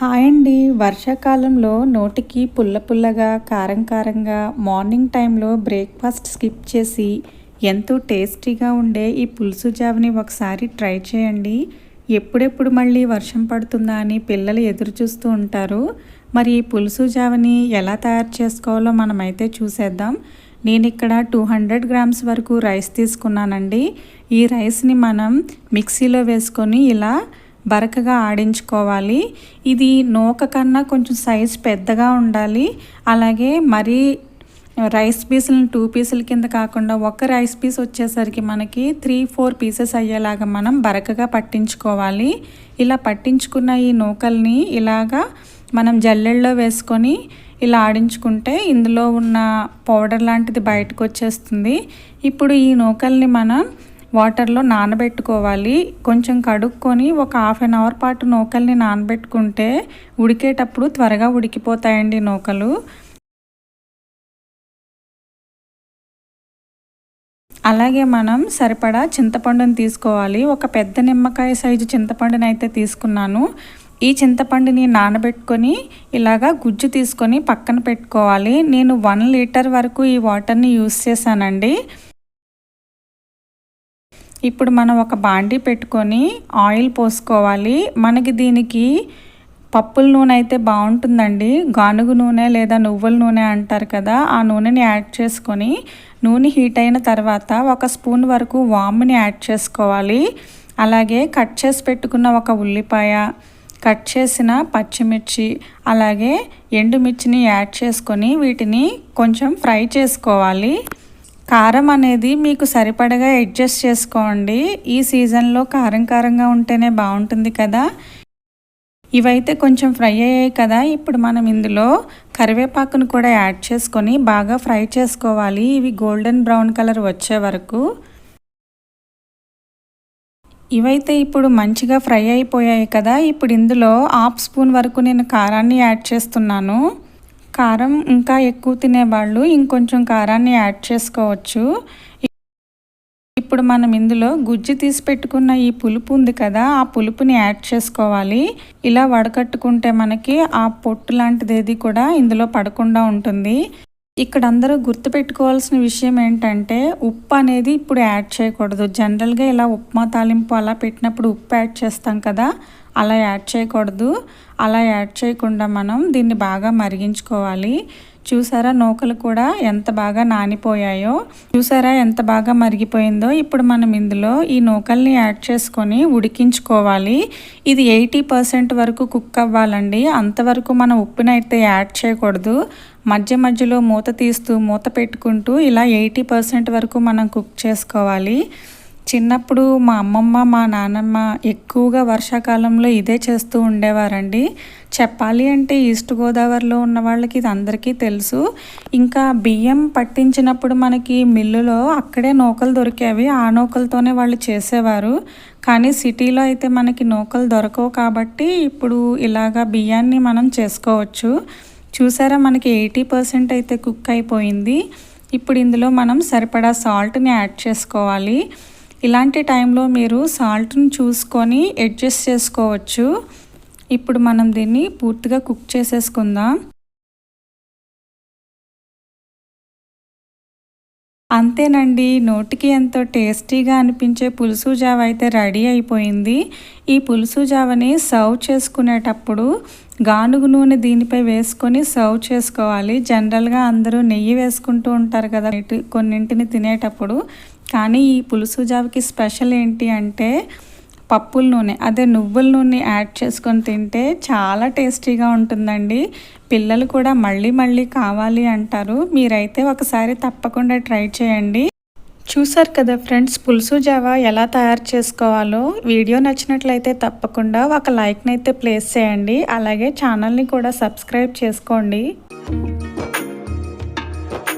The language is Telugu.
హాయ్ అండి. వర్షాకాలంలో నోటికి పుల్ల పుల్లగా కారం కారంగా మార్నింగ్ టైంలో బ్రేక్ఫాస్ట్ స్కిప్ చేసి ఎంతో టేస్టీగా ఉండే ఈ పులుసు జావని ఒకసారి ట్రై చేయండి. ఎప్పుడెప్పుడు మళ్ళీ వర్షం పడుతుందా అని పిల్లలు ఎదురు చూస్తూ ఉంటారు. మరి ఈ పులుసు జావని ఎలా తయారు చేసుకోవాలో మనమైతే చూసేద్దాం. నేను ఇక్కడ టూ హండ్రెడ్ గ్రామ్స్ వరకు రైస్ తీసుకున్నానండి. ఈ రైస్ని మనం మిక్సీలో వేసుకొని ఇలా బరకగా ఆడించుకోవాలి. ఇది నూక కన్నా కొంచెం సైజ్ పెద్దగా ఉండాలి. అలాగే మరీ రైస్ పీసులను టూ పీసుల కింద కాకుండా ఒక రైస్ పీస్ వచ్చేసరికి మనకి త్రీ ఫోర్ పీసెస్ అయ్యేలాగా మనం బరకగా పట్టించుకోవాలి. ఇలా పట్టించుకున్న ఈ నూకల్ని ఇలాగా మనం జల్లెల్లో వేసుకొని ఇలా ఆడించుకుంటే ఇందులో ఉన్న పౌడర్ లాంటిది బయటకు వచ్చేస్తుంది. ఇప్పుడు ఈ నూకల్ని మనం వాటర్లో నానబెట్టుకోవాలి. కొంచెం కడుక్కొని ఒక హాఫ్ అన్ అవర్ పాటు నూకల్ని నానబెట్టుకుంటే ఉడికేటప్పుడు త్వరగా ఉడికిపోతాయండి నూకలు. అలాగే మనం సరిపడా చింతపండుని తీసుకోవాలి. ఒక పెద్ద నిమ్మకాయ సైజు చింతపండుని అయితే తీసుకున్నాను. ఈ చింతపండుని నానబెట్టుకొని ఇలాగా గుజ్జు తీసుకొని పక్కన పెట్టుకోవాలి. నేను వన్ లీటర్ వరకు ఈ వాటర్ని యూస్ చేశానండి. ఇప్పుడు మనం ఒక బాండీ పెట్టుకొని ఆయిల్ పోసుకోవాలి. మనకి దీనికి పప్పుల నూనె అయితే బాగుంటుందండి. గానుగు నూనె లేదా నువ్వుల నూనె అంటారు కదా ఆ నూనెని యాడ్ చేసుకొని నూనె హీట్ అయిన తర్వాత ఒక స్పూన్ వరకు వామ్ని యాడ్ చేసుకోవాలి. అలాగే కట్ చేసి పెట్టుకున్న ఒక ఉల్లిపాయ కట్ చేసిన పచ్చిమిర్చి అలాగే ఎండుమిర్చిని యాడ్ చేసుకొని వీటిని కొంచెం ఫ్రై చేసుకోవాలి. కారం అనేది మీకు సరిపడగా అడ్జస్ట్ చేసుకోండి. ఈ సీజన్లో కారం కారంగా ఉంటేనే బాగుంటుంది కదా. ఇవైతే కొంచెం ఫ్రై అయ్యాయి కదా. ఇప్పుడు మనం ఇందులో కరివేపాకును కూడా యాడ్ చేసుకొని బాగా ఫ్రై చేసుకోవాలి. ఇవి గోల్డెన్ బ్రౌన్ కలర్ వచ్చే వరకు. ఇవైతే ఇప్పుడు మంచిగా ఫ్రై అయిపోయాయి కదా. ఇప్పుడు ఇందులో హాఫ్ స్పూన్ వరకు నేను కారాన్ని యాడ్ చేస్తున్నాను. కారం ఇంకా ఎక్కువ తినేవాళ్ళు ఇంకొంచెం కారాన్ని యాడ్ చేసుకోవచ్చు. ఇప్పుడు మనం ఇందులో గుజ్జు తీసి పెట్టుకున్న ఈ పులుపు ఉంది కదా ఆ పులుపుని యాడ్ చేసుకోవాలి. ఇలా వడకట్టుకుంటే మనకి ఆ పొట్టు లాంటిది ఏది కూడా ఇందులో పడకుండా ఉంటుంది. ఇక్కడ అందరూ గుర్తుపెట్టుకోవాల్సిన విషయం ఏంటంటే ఉప్పు అనేది ఇప్పుడు యాడ్ చేయకూడదు. జనరల్గా ఇలా ఉప్మా తాలింపు అలా పెట్టినప్పుడు ఉప్పు యాడ్ చేస్తాం కదా అలా యాడ్ చేయకూడదు. అలా యాడ్ చేయకుండా మనం దీన్ని బాగా మరిగించుకోవాలి. చూసారా నూకలు కూడా ఎంత బాగా నానిపోయాయో? చూసారా ఎంత బాగా మరిగిపోయిందో? ఇప్పుడు మనం ఇందులో ఈ నూకల్ని యాడ్ చేసుకొని ఉడికించుకోవాలి. ఇది ఎయిటీ పర్సెంట్ వరకు కుక్ అవ్వాలండి. అంతవరకు మనం ఉప్పునైతే యాడ్ చేయకూడదు. మధ్య మధ్యలో మూత తీస్తూ మూత పెట్టుకుంటూ ఇలా ఎయిటీ పర్సెంట్ వరకు మనం కుక్ చేసుకోవాలి. చిన్నప్పుడు మా అమ్మమ్మ మా నాన్నమ్మ ఎక్కువగా వర్షాకాలంలో ఇదే చేస్తూ ఉండేవారండి. చెప్పాలి అంటే ఈస్ట్ గోదావరిలో ఉన్న వాళ్ళకి ఇది అందరికీ తెలుసు. ఇంకా బియ్యం పట్టించినప్పుడు మనకి మిల్లులో అక్కడే నూకలు దొరికేవి ఆ నూకలతోనే వాళ్ళు చేసేవారు. కానీ సిటీలో అయితే మనకి నూకలు దొరకవు కాబట్టి ఇప్పుడు ఇలాగా బియ్యాన్ని మనం చేసుకోవచ్చు. చూసారా మనకి ఎయిటీ పర్సెంట్ అయితే కుక్ అయిపోయింది. ఇప్పుడు ఇందులో మనం సరిపడా సాల్ట్ని యాడ్ చేసుకోవాలి. ఇలాంటి టైంలో మీరు సాల్ట్ను చూసుకొని అడ్జస్ట్ చేసుకోవచ్చు. ఇప్పుడు మనం దీన్ని పూర్తిగా కుక్ చేసేసుకుందాం. అంతేనండి నోటికి ఎంతో టేస్టీగా అనిపించే పులుసు జావ అయితే రెడీ అయిపోయింది. ఈ పులుసు జావని సర్వ్ చేసుకునేటప్పుడు గానుగు నూనె దీనిపై వేసుకొని సర్వ్ చేసుకోవాలి. జనరల్గా అందరూ నెయ్యి వేసుకుంటూ ఉంటారు కదా కొన్నింటిని తినేటప్పుడు. కానీ ఈ పులుసు జావకి స్పెషల్ ఏంటి అంటే పప్పుల నూనె. అదే నువ్వుల నూనె యాడ్ చేసుకొని తింటే చాలా టేస్టీగా ఉంటుందండి. పిల్లలు కూడా మళ్ళీ మళ్ళీ కావాలి అంటారు. మీరైతే ఒకసారి తప్పకుండా ట్రై చేయండి. చూసారు కదా ఫ్రెండ్స్ పులుసు జావా ఎలా తయారు చేసుకోవాలో? వీడియో నచ్చినట్లయితే తప్పకుండా ఒక లైక్ని అయితే ప్లేస్ చేయండి. అలాగే ఛానల్ని కూడా సబ్స్క్రైబ్ చేసుకోండి.